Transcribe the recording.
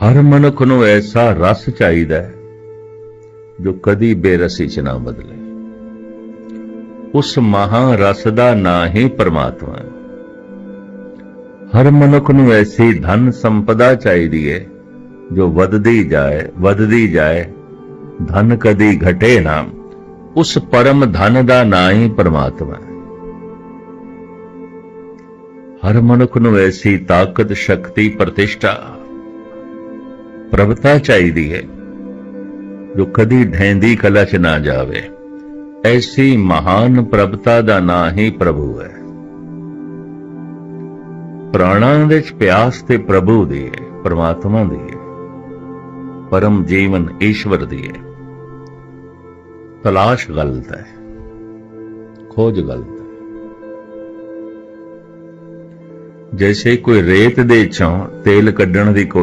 ਹਰ ਮਨੁੱਖ ਨੂੰ ਐਸਾ ਰਸ ਚਾਹੀਦਾ ਹੈ ਜੋ ਕਦੀ ਬੇਰਸੀ ਚ ਨਾ ਬਦਲੇ। ਉਸ ਮਹਾ ਰਸ ਦਾ ਨਾਂ ਹੀ ਪਰਮਾਤਮਾ ਹੈ। ਹਰ ਮਨੁੱਖ ਨੂੰ ਐਸੀ ਧਨ ਸੰਪਦਾ ਚਾਹੀਦੀ ਹੈ ਜੋ ਵੱਧਦੀ ਜਾਏ ਵੱਧਦੀ ਜਾਏ, ਧਨ ਕਦੀ ਘਟੇ ਨਾ। ਉਸ ਪਰਮ ਧਨ ਦਾ ਨਾਂ ਹੀ ਪਰਮਾਤਮਾ ਹੈ। ਹਰ ਮਨੁੱਖ ਨੂੰ ਐਸੀ ਤਾਕਤ, ਸ਼ਕਤੀ, ਪ੍ਰਤਿਸ਼ਠਾ ਪ੍ਰਭਤਾ ਚਾਹੀਦੀ ਹੈ। ਜੋ ਕਦੀ ਢੈਂਦੀ ਕਲਾ ਚ ਨਾ ਜਾਵੇ। ਐਸੀ ਮਹਾਨ ਪ੍ਰਭਤਾ ਦਾ ਨਾਂ ਹੀ ਪ੍ਰਭੂ ਹੈ। ਪ੍ਰਾਣਾਂ ਵਿੱਚ ਪਿਆਸ ਤੇ ਪ੍ਰਭੂ ਦੀ ਹੈ, ਪਰਮਾਤਮਾ ਦੀ ਹੈ। ਪਰਮ ਜੀਵਨ ਈਸ਼ਵਰ ਦੀ ਹੈ। ਤਲਾਸ਼ ਗਲਤ ਹੈ। ਖੋਜ ਗਲਤ ਹੈ। ਜੈਸੇ ਕੋਈ ਰੇਤ ਦੇ ਚੋਂ ਤੇਲ ਕੱਢਣ ਦੀ